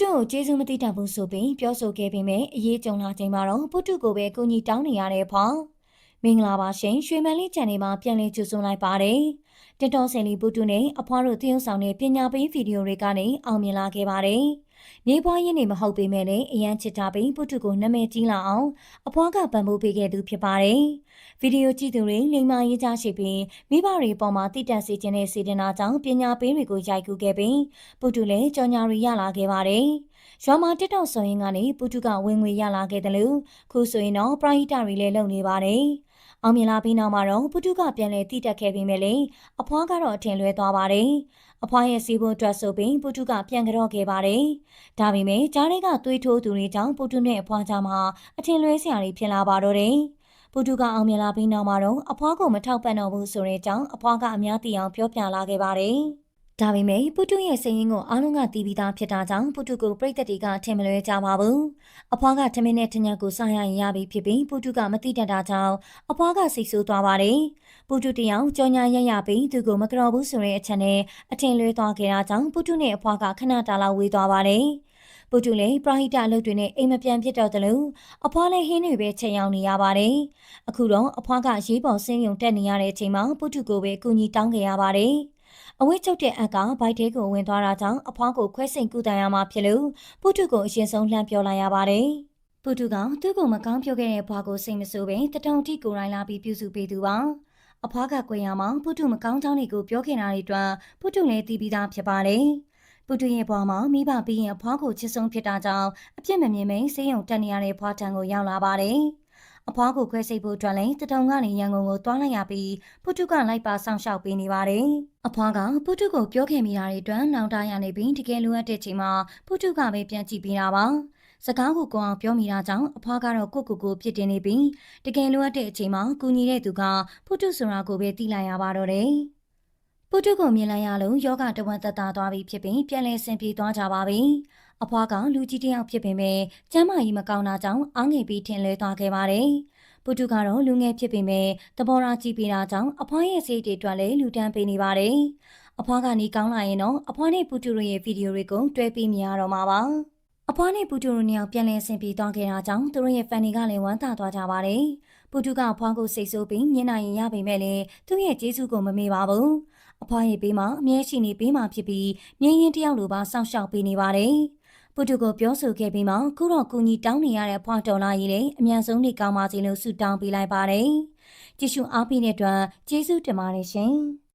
တုကိုကျေးဇူးမသိတတ်ဘူးဆိုပြီးပြောဆိုခဲ့ပေမဲ့အရေးကြုံလာချိန်မှာတော့ပုတုကိုပဲကူညီတောင်းနေရတဲ့ဖောင်မင်္ဂလာပါရှင်ရွှေမန်းလေးချန်နယ်မှာပြန်လည်ကြိုဆိုလိုက်ပါတယ် တက်တော်ဆယ်လီပုတုနဲ့အဖွားတို့တရုတ်ဆောင်တဲ့ပညာပေးဗီဒီယိုတွေကနေအောင်မြင်လာခဲ့ပါတယ်မြေပွားရင်းနေမဟုတ်ပေမဲ့လည်းအရန်ချစ်တာပြီးပုတုကိုနာမည်ကြီးလာအောင်အဖွားကပံ့ပိုးပေးခဲ့သူဖြစ်ပါတယ်ဗီဒီယိုကြည့်သူတွေလိမ္မာရေးကြရှိပြီးမိဘတွေပေါ်မှာတိတက်စေခြင်းနဲ့စေတနာကြောင့်ပညာပေးတွေကိုရိုက်ကူးခဲ့ပြီးပုတုလည်းကြော်ညာတွေရလာခဲ့ပါတယ်ရွာမှာတက်တော့ဆိုရင်ကနေပုတုကဝင်ငွေရလာခဲ့တယ်လို့ခုဆိုရင်တော့ပရိဟိတတွေလည်းလုပ်နေပါတယ်။ အောင်မြင်လာပြီးနောက်မှာတော့ပုတုကပြန်လဲတည်တက်ခဲ့ပြီးမြဲလေအဖွားကတော့အထင်လွဲသွားပါတယ်။အဖွားရဲ့စီးဖို့အတွက်ဆိုပြီးပုတုကပြန်ကြော့ခဲ့ပါတယ်။ဒါပေမဲ့ကြားတွေကသွေးထိုးသူတွေကြောင့်ပုတုနဲ့အဖွားကြားမှာအထင်လွဲစရာတွေဖြစ်လာပါတော့တယ်။ပုတုကအောင်မြင်လာပြီးနောက်မှာတော့အဖွားကိုမထောက်ပံ့တော့ဘူးဆိုတဲ့အကြောင်းအဖွားကအများသိအောင်ပြောပြလာခဲ့ပါတယ်။ ဒါပေမဲ့ပုတုရဲ့စိတ်ရင်းကိုအားလုံးကတီးပြီးသားဖြစ်တာကြောင့်ပုတုကိုပြိတ္တတွေကထင်မလွဲကြပါဘူး။အဖွားကထမင်းနဲ့ထညက်ကိုစားရရင်ရပြီဖြစ်ပြီးပုတုကမတိတတ်တာကြောင့်အဖွားကစိတ်ဆိုးသွားပါတယ်။ပုတုတယောက်ကြောညာရရပြီးသူကိုမကြော်ဘူးဆိုတဲ့အချက်နဲ့အထင်လွဲသွားခဲ့တာကြောင့်ပုတုနဲ့အဖွားကခဏတာလောက်ဝေးသွားပါတယ်။ပုတုလည်းပရိဟိတအလုပ်တွေနဲ့အိမ်မပြန်ဖြစ်တော့တယ်လို့အဖွားလည်းဟင်းတွေပဲချိန်အောင်နေရပါတယ်။အခုတော့အဖွားကရေးပေါ်ဆင်းရုံတက်နေရတဲ့အချိန်မှာပုတုကိုပဲအကူအညီတောင်းခဲ့ရပါတယ်။ အဝိတ်ချုပ်တဲ့အက်ကဘိုက်တဲကိုဝင်သွားတာကြောင့်အဖွားကိုခွဲစိန်ကူတန်ရမှာဖြစ်လို့ပုတုကိုအရင်ဆုံးလှမ်းပြောလိုက်ရပါတယ်။ပုတုကသူ့ကိုမကောင်းပြောခဲ့တဲ့ဘွားကိုစိတ်မဆိုးပဲတထုံထိကိုယ်တိုင်းလာပြီးပြုစုပေးသူပါ။အဖွားကကွယ်ရမှာပုတုမကောင်းကြောင်းတွေကိုပြောခင်တာတွေအတွက်ပုတုလည်းတီးပြီးသားဖြစ်ပါတယ်။ပုတုရဲ့ဘွားမှာမိဘပြီးရင်အဖွားကိုချစ်ဆုံးဖြစ်တာကြောင့်အပြစ်မမြင်မိန်စေးရုံတက်နေရတဲ့ဘွားတန်ကိုရောက်လာပါတယ်။ အဖွားကိုခွဲစိတ်ဖို့အတွက်လည်းတထုံကနေရန်ကုန်ကိုတွားလိုက်ရပြီးပုထုကလိုက်ပါဆောင်ရှောက်ပေးနေပါတယ်။အဖွားကပုထုကိုပြောခဲ့မိတာတွေအတွက်နောင်တရနေပြီးတကယ်လိုအပ်တဲ့ချိန်မှာပုထုကပဲပြန်ကြည့်ပေးတာပါ။စကားကိုကောင်းအောင်ပြောမိတာကြောင့်အဖွားကတော့ကိုကိုကိုဖြစ်တင်နေပြီးတကယ်လိုအပ်တဲ့အချိန်မှာကူညီတဲ့သူကပုထုဆိုတာကိုပဲတီးလိုက်ရပါတော့တယ်။ ပုထုကိုမြင်လိုက်ရလို့ယောဂတဝက်သက်သာသွားပြီဖြစ်ပြီးပြန်လဲဆင်ပြေသွားကြပါပြီ။အဖွားကလူကြီးတစ်ယောက်ဖြစ်ပေမဲ့ကျမ်းမာရေးမကောင်းတာကြောင့်အားငယ်ပြီးထင်လွဲသွားခဲ့ပါတယ်။ပုတုကတော့လူငယ်ဖြစ်ပေမဲ့သဘောထားကြီးပေးတာကြောင့်အဖွားရဲ့စိတ်တွေအတွက်လည်းလူတန်းပေးနေပါတယ်။အဖွားကနေကောင်းလာရင်တော့အဖွားနဲ့ပုတုတို့ရဲ့ဗီဒီယိုတွေကိုတွဲပြီးမြင်ရတော့မှာပါ။အဖွားနဲ့ပုတုတို့နှစ်ယောက်ပြန်လည်ဆင်ပြေသွားခဲ့တာကြောင့်သူတို့ရဲ့ဖန်တွေကလည်းဝမ်းသာသွားကြပါတယ်။ပုတုကအဖွားကိုစိတ်ဆိုးပြီးမြင်နိုင်ရင်ရပေမဲ့လည်းသူ့ရဲ့ကျေးဇူးကိုမမေ့ပါဘူး။ အဖွားရဲ့ဘေးမှာအမြဲရှိနေပေးမှဖြစ်ပြီးမြင်းရင်တယောက်လိုပါစောင့်ရှောက်ပေးနေပါတယ်။ပုတုကိုပြောဆိုခဲ့ပြီးမှခုတော့ကူညီတောင်းနေရတဲ့ဖွာတော်လာကြီးလည်းအမြန်ဆုံးနေကောင်းပါစေလို့ဆုတောင်းပေးလိုက်ပါတယ်။ကြည့်ရှုအားပေးတဲ့အတွက်ကျေးဇူးတင်ပါတယ်ရှင်။